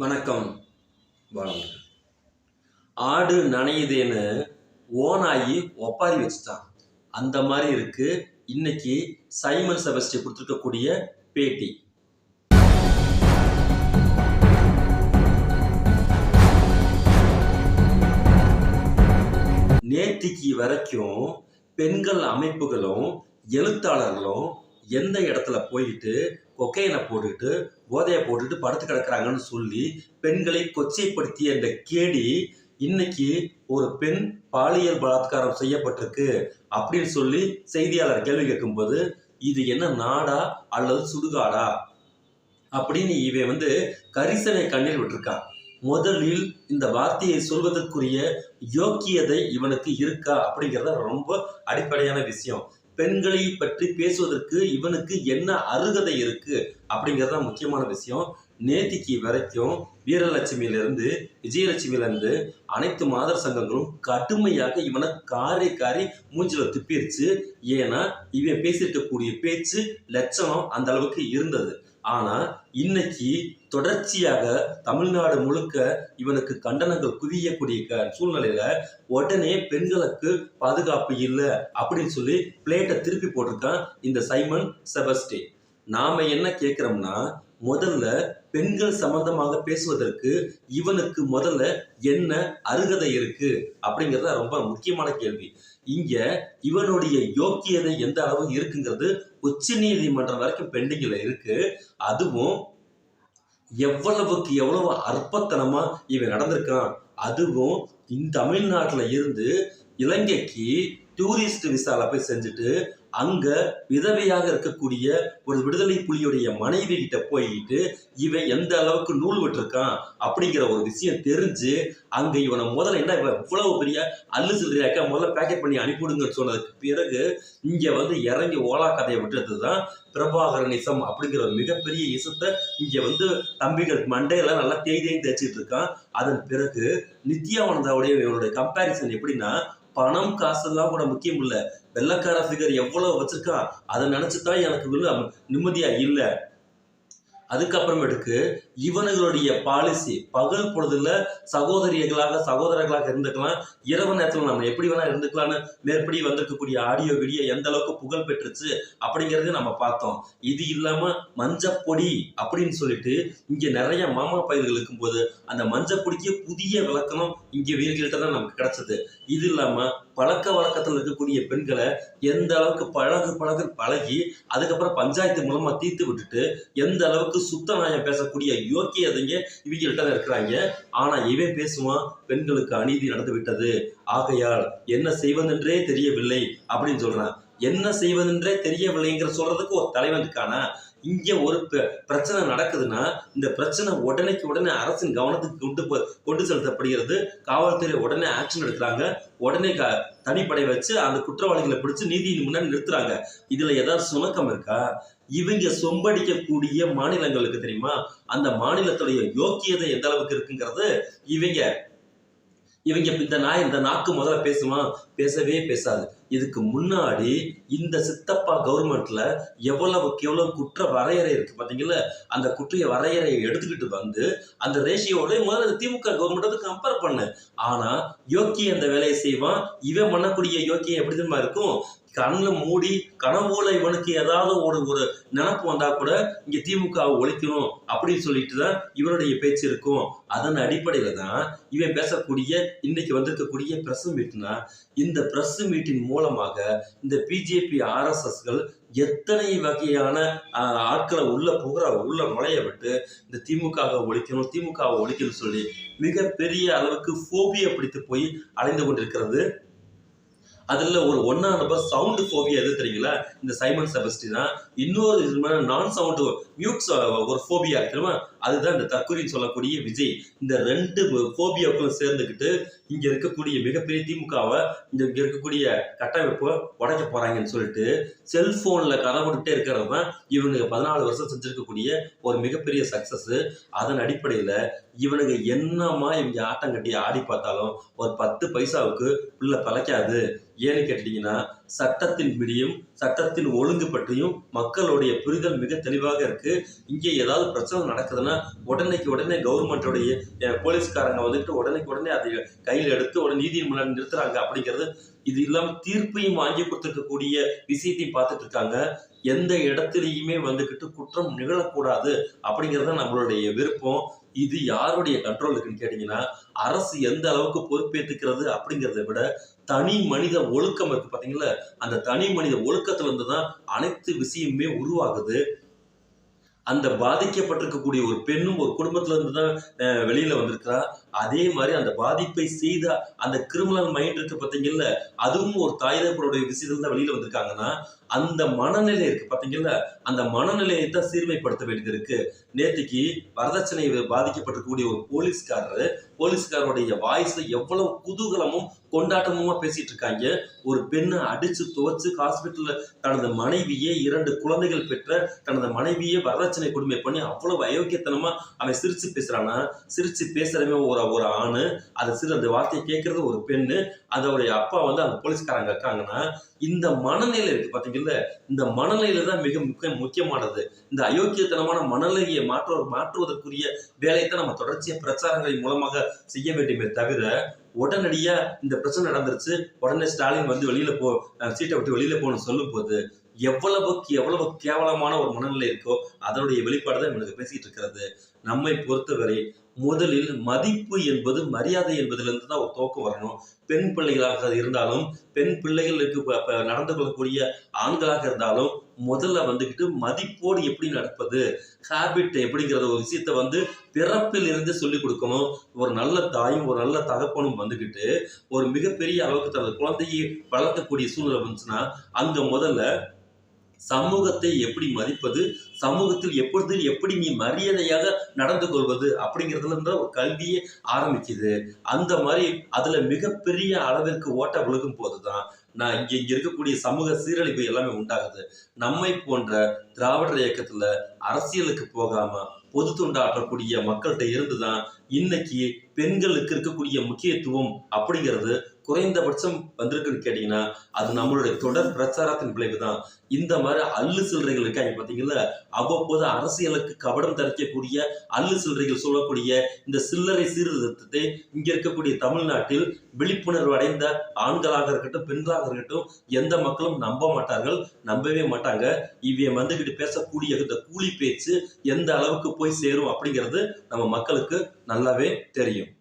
வணக்கம் வணக்கம் ஆடு நனையுதேன்னு ஓனாயி ஒப்பாரி வச்சுட்டான். அந்த மாதிரி இருக்கு இன்னைக்கு சைமன் செபஸ்டி கொடுத்துருக்கக்கூடிய பேட்டி. நேத்திக்கு வரைக்கும் பெண்கள் அமைப்புகளும் எழுத்தாளர்களும் எந்த இடத்துல போயிட்டு கொக்கையனை போட்டுட்டு போதையை போட்டுட்டு படுத்து கிடக்குறாங்கன்னு சொல்லி பெண்களை கொச்சைப்படுத்திய இந்த கேடி இன்னைக்கு ஒரு பெண் பாலியல் பலாத்காரம் செய்யப்பட்டிருக்கு அப்படின்னு சொல்லி செய்தியாளர் கேள்வி கேட்கும்போது இது என்ன நாடா அல்லது சுடுகாடா? அப்படின்னு இவன் வந்து கரிசனை கண்ணீர் விட்டுருக்கான். முதலில் இந்த வார்த்தையை சொல்வதற்குரிய யோக்கியதை இவனுக்கு இருக்கா அப்படிங்கிறத ரொம்ப அடிப்படையான விஷயம். பெண்களை பற்றி பேசுவதற்கு இவனுக்கு என்ன அருகதை இருக்கு? அப்படிங்கிறது தான் முக்கியமான விஷயம். நேத்திக்கு வரைக்கும் வீரலட்சுமியிலிருந்து விஜயலட்சுமியிலிருந்து அனைத்து மாதர் சங்கங்களும் கடுமையாக இவனை காரி காரி மூஞ்சில துப்பிருச்சு. ஏன்னா இவன் பேசியிருக்கக்கூடிய பேச்சு லட்சணம் அந்த அளவுக்கு இருந்தது. ஆனா இன்னைக்கு தொடர்ச்சியாக தமிழ்நாடு முழுக்க இவனுக்கு கண்டனங்கள் குவியக்கூடிய சூழ்நிலையில் சூழ்நிலையில உடனே பெண்களுக்கு பாதுகாப்பு இல்லை அப்படின்னு சொல்லி பிளேட்டை திருப்பி போட்டிருக்கான் இந்த சைமன் செபஸ்டி. நாம என்ன கேட்கிறோம்னா முதல்ல பெண்கள் சம்பந்தமாக பேசுவதற்கு இவனுக்கு முதல்ல என்ன அருகதை இருக்கு அப்படிங்கிறது ரொம்ப முக்கியமான கேள்வி. இங்க இவனுடைய யோக்கியதை எந்த அளவு இருக்குங்கிறது உச்ச நீதிமன்றம் வரைக்கும் பெண்டிங்ல இருக்கு. அதுவும் எவ்வளவுக்கு எவ்வளவு அற்பத்தனமா இவன் நடந்திருக்கான். அதுவும் இந்த தமிழ்நாட்டுல இருந்து இலங்கைக்கு டூரிஸ்ட் விசாவில் போய் செஞ்சுட்டு அங்க விதவையாக இருக்கக்கூடிய ஒரு விடுதலை புலியுடைய மனைவி கிட்ட போயிட்டு இவன் எந்த அளவுக்கு நூல் விட்டுருக்கான் அப்படிங்கிற ஒரு விஷயம் தெரிஞ்சு அங்க இவனை முதல்ல என்ன இவன் இவ்வளவு பெரிய அல்லு சில்லறையாக்கா முதல்ல பேக்கெட் பண்ணி அனுப்பிவிடுங்கன்னு சொன்னதுக்கு பிறகு இங்க வந்து இறங்கி ஓலா கதையை விட்டுறது தான் பிரபாகரனிசம் அப்படிங்கிற ஒரு மிகப்பெரிய இசத்தை இங்க வந்து தம்பிகள் மண்டையில நல்லா தேய் தேய் தேய்ச்சிட்டு இருக்கான். அதன் பிறகு நித்யானந்தாவுடைய இவனுடைய கம்பேரிசன் எப்படின்னா பணம் காசுலாம் கூட முக்கியம் இல்லை. வெள்ளக்கார ஃபிகர் எவ்வளவு வச்சிருக்கான் அதை நினைச்சுதான் எனக்கு நிம்மதியாக இல்லை. நிம்மதியா அதுக்கப்புறமேட்டுக்கு இவனுங்களுடைய பாலிசி பகல் பொழுதுல சகோதரிகளாக சகோதரர்களாக இருந்துக்கலாம். இரவு நேரத்தில் நம்ம எப்படி வேணா இருந்துக்கலாம்னு மேற்படி வந்திருக்கக்கூடிய ஆடியோ வீடியோ எந்த அளவுக்கு புகழ் பெற்றுச்சு அப்படிங்கிறது நம்ம பார்த்தோம். இது இல்லாம மஞ்சப்பொடி அப்படின்னு சொல்லிட்டு இங்க நிறைய மாமா பயிர்கள் இருக்கும்போது அந்த மஞ்சப்பொடிக்கு புதிய விளக்கணம் இங்க வீரர்கள்ட்ட தான் நமக்கு கிடைச்சது. இது இல்லாம பழக்க வழக்கத்தில் இருக்கக்கூடிய பெண்களை எந்த அளவுக்கு பழகு பழகு பழகி அதுக்கப்புறம் பஞ்சாயத்து மூலமா தீர்த்து விட்டுட்டு எந்த அளவுக்கு சுத்த நியாயம் பேசக்கூடிய யோக்கியதைங்க இவங்கள்ட்ட தான் இருக்கிறாங்க. ஆனா இவன் பேசுவான் பெண்களுக்கு அநீதி நடந்து விட்டது. ஆகையால் என்ன செய்வதென்றே தெரியவில்லை அப்படின்னு சொல்றான். என்ன செய்வதென்றே தெரியவில்லைங்கிற சொல்றதுக்கு ஒரு தலைவன் இருக்கானா? இங்கே ஒரு பிர- பிரச்சனை நடக்குதுன்னா இந்த பிரச்சனை உடனேக்கு உடனே அரசின் கவனத்துக்கு கொண்டு போ- கொண்டு செலுத்தப்படுகிறது. காவல்துறை உடனே ஆக்ஷன் எடுக்கிறாங்க. உடனே க தனிப்படை வச்சு அந்த குற்றவாளிகளை பிடிச்சு நீதியின் முன்னாடி நிறுத்துறாங்க. இதுல ஏதாவது சுணக்கம் இருக்கா? இவங்க சொம்படிக்கக்கூடிய மாநிலங்களுக்கு தெரியுமா? அந்த மாநிலத்துடைய யோக்கியதை எந்த அளவுக்கு இருக்குங்கிறது இவங்க இவங்க இந்த நாய் இந்த நாக்கு முதல்ல பேசுமா பேசவே பேசாது. இதுக்கு முன்னாடி இந்த சித்தப்பா கவர்மெண்ட்ல எவ்வளவுக்கு எவ்வளவு குற்ற வரையறை இருக்கு பாத்தீங்களா அந்த குற்ற வரையறையை எடுத்துக்கிட்டு வந்து அந்த ரேஷியோட முதல்ல திமுக கவர்மெண்ட் கம்பேர் பண்ணு. ஆனா யோக்கிய அந்த வேலையை செய்வான். இவன் பண்ணக்கூடிய யோக்கியம் எப்படி தெரியுமா இருக்கும்? கண்ணில் மூடி கனவுல இவனுக்கு ஏதாவது ஒரு ஒரு நினப்பு வந்தா கூட இங்க திமுகவை ஒழிக்கணும் அப்படின்னு சொல்லிட்டு தான் இவனுடைய பேச்சு இருக்கும். அதன் அடிப்படையில தான் இவன் பேசக்கூடிய இன்னைக்கு வந்திருக்கக்கூடிய பிரஸ் மீட்னா இந்த பிரஸ் மீட்டின் மூலமாக இந்த பிஜேபி ஆர்எஸ்எஸ்கள் எத்தனை வகையான ஆட்களை உள்ள புகிற உள்ள நுழைய விட்டு இந்த திமுகவை ஒழிக்கணும் திமுகவை ஒழிக்கணும்னு சொல்லி மிகப்பெரிய அளவுக்கு ஃபோபியை பிடித்து போய் அலைந்து கொண்டிருக்கிறது. அதில் ஒரு ஒன்னா நம்பர் சவுண்டு ஃபோபியா எது தெரியுங்களா? இந்த சைமன் செபஸ்டி தான் இன்னொரு நான் சவுண்டு மியூட் ஒரு ஃபோபியா தெரியுமா? அதுதான் இந்த தற்கொலைன்னு சொல்லக்கூடிய விஜய். இந்த ரெண்டு ஃபோபியாவுக்கும் சேர்ந்துக்கிட்டு இங்க இருக்கக்கூடிய மிகப்பெரிய திமுகவை இந்த இங்க இருக்கக்கூடிய கட்டமைப்பை உடைக்க போறாங்கன்னு சொல்லிட்டு செல்போன்ல கதை போட்டுட்டே இருக்கிறது இவனுக்கு பதினாலு வருஷம் செஞ்சிருக்கக்கூடிய ஒரு மிகப்பெரிய சக்சஸ் அதன் அடிப்படையில இவனுங்க என்னமா இவங்க ஆட்டம் கட்டி ஆடி பார்த்தாலும் ஒரு பத்து பைசாவுக்கு உள்ள பழைக்காது. ஏன்னு கேட்டீங்கன்னா சட்டத்தின் பிடியும் சட்டத்தின் ஒழுங்கு பற்றியும் மக்களுடைய புரிதல் மிக தெளிவாக இருக்கு. இங்கே ஏதாவது பிரச்சனை நடக்குதுன்னா உடனேக்கு உடனே கவர்மெண்ட்டோடைய போலீஸ்காரங்க வந்துட்டு உடனேக்கு உடனே அதை கையில் எடுத்து உடனே நீதியின் முன்னாடி நிறுத்துறாங்க அப்படிங்கிறது இது இல்லாமல் தீர்ப்பையும் வாங்கி கொடுத்துருக்கக்கூடிய விஷயத்தையும் பார்த்துட்டு இருக்காங்க எந்த இடத்துலையுமே வந்துக்கிட்டு குற்றம் நிகழக்கூடாது அப்படிங்கிறது தான் நம்மளுடைய விருப்பம். இது யாருடைய கண்ட்ரோல் இருக்குன்னு கேட்டீங்கன்னா அரசு எந்த அளவுக்கு பொறுப்பேற்றுக்கிறது அப்படிங்கிறத விட தனி மனித ஒழுக்கம் இருக்கு பார்த்தீங்களா அந்த தனி மனித ஒழுக்கத்துலேருந்து தான் அனைத்து விஷயமுமே உருவாகுது. அந்த பாதிக்கப்பட்டிருக்கக்கூடிய ஒரு பெண்ணும் ஒரு குடும்பத்துல இருந்து தான் வெளியில் வந்திருக்கிறா. அதே மாதிரி அந்த பாதிப்பை செய்த அந்த கிரிமினல் மைண்ட் இருக்கு பாத்தீங்கல்ல அதுவும் ஒரு தாய் தகப்பனுடைய விஷயத்துல தான் வெளியில வந்திருக்காங்கன்னா அந்த மனநிலை இருக்கு பாத்தீங்கல்ல அந்த மனநிலையை தான் சீர்மைப்படுத்த வேண்டியது இருக்கு. நேத்திக்கு வரதட்சணை பாதிக்கப்பட்டிருக்கக்கூடிய ஒரு போலீஸ்காரரு போலீஸ்காரருடைய வாய்ஸ்ல எவ்வளவு குதூகலமும் கொண்டாட்டமுமா பேசிட்டு இருக்காங்க. ஒரு பெண்ணை அடிச்சு துவச்சு ஹாஸ்பிட்டல்ல தனது மனைவியே இரண்டு குழந்தைகள் பெற்ற தனது மனைவியே வரதட்சணை கொடுமை பண்ணி அவ்வளவு அயோக்கியத்தனமா அவன் சிரிச்சு பேசுறானா சிரிச்சு பேசுறவன் ஒரு ஒரு ஆணு அது சிறு அந்த வார்த்தையை கேட்கறது ஒரு பெண்ணு அதோடைய அப்பா வந்து அந்த போலீஸ்காரங்க இருக்காங்கன்னா இந்த மனநிலை இருக்கு பாத்தீங்கல்ல இந்த மனநிலையில தான் மிக முக்கிய முக்கியமானது. இந்த அயோக்கியத்தனமான மனநிலையை மாற்ற மாற்றுவதற்குரிய வேலையை தான் நம்ம தொடர்ச்சியா பிரச்சாரங்களின் மூலமாக செய்ய வேண்டுமே தவிர உடனடியா இந்த பிரச்சனை நடந்துருச்சு உடனே ஸ்டாலின் வந்து வெளியில போ சீட்டை விட்டு வெளியில போகணும்னு சொல்லும் போது எவ்வளவுக்கு எவ்வளவு கேவலமான ஒரு மனநிலை இருக்கோ அதனுடைய வெளிப்பாடு தான் இவனுக்கு பேசிட்டு இருக்கிறது. நம்மை பொறுத்தவரை முதலில் மதிப்பு என்பது மரியாதை என்பதிலிருந்து தான் ஒரு துவக்கம் வரணும். பெண் பிள்ளைகளாக இருந்தாலும் பெண் பிள்ளைகளுக்கு நடந்து கொள்ளக்கூடிய ஆண்களாக இருந்தாலும் முதல்ல வந்துக்கிட்டு மதிப்போடு எப்படி நடப்பது ஹேபிட் எப்படிங்கிற ஒரு விஷயத்த வந்து பிறப்பில் இருந்து சொல்லி கொடுக்கணும். ஒரு நல்ல தாயும் ஒரு நல்ல தகப்பனும் வந்துக்கிட்டு ஒரு மிகப்பெரிய அளவுக்கு தனது குழந்தையை வளர்க்கக்கூடிய சூழ்நிலை வந்துச்சுன்னா அங்க முதல்ல சமூகத்தை எப்படி மதிப்பது சமூகத்தில் எப்பொழுது எப்படி நீ மரியாதையாக நடந்து கொள்வது அப்படிங்கிறதுல இருந்து ஒரு கல்வியே ஆரம்பிக்குது. அந்த மாதிரி அதுல மிகப்பெரிய அளவிற்கு ஓட்ட விழுகும் போதுதான் நான் இங்க இங்க இருக்கக்கூடிய சமூக சீரழிவு எல்லாமே உண்டாகுது. நம்மை போன்ற திராவிடர் இயக்கத்துல அரசியலுக்கு போகாம பொது தொண்டாற்றக்கூடிய மக்கள்கிட்ட இருந்துதான் இன்னைக்கு பெண்களுக்கு இருக்கக்கூடிய முக்கியத்துவம் அப்படிங்கிறது குறைந்தபட்சம் வந்திருக்குன்னு கேட்டீங்கன்னா அது நம்மளுடைய தொடர் பிரச்சாரத்தின் விளைவு தான் இந்த மாதிரி அல்லு சில்லறைகள் இருக்காங்க பார்த்தீங்களா அவ்வப்போது அரசியலுக்கு கபடம் தரிக்கக்கூடிய அல்லு சில்லறைகள் சொல்லக்கூடிய இந்த சில்லறை சீர்திருத்தத்தை இங்கே இருக்கக்கூடிய தமிழ்நாட்டில் விழிப்புணர்வு அடைந்த ஆண்களாக இருக்கட்டும் பெண்களாக இருக்கட்டும் எந்த மக்களும் நம்ப மாட்டார்கள் நம்பவே மாட்டாங்க. இவன் வந்துக்கிட்டு பேசக்கூடிய இந்த கூலி பேச்சு எந்த அளவுக்கு போய் சேரும் அப்படிங்கிறது நம்ம மக்களுக்கு நல்லாவே தெரியும்.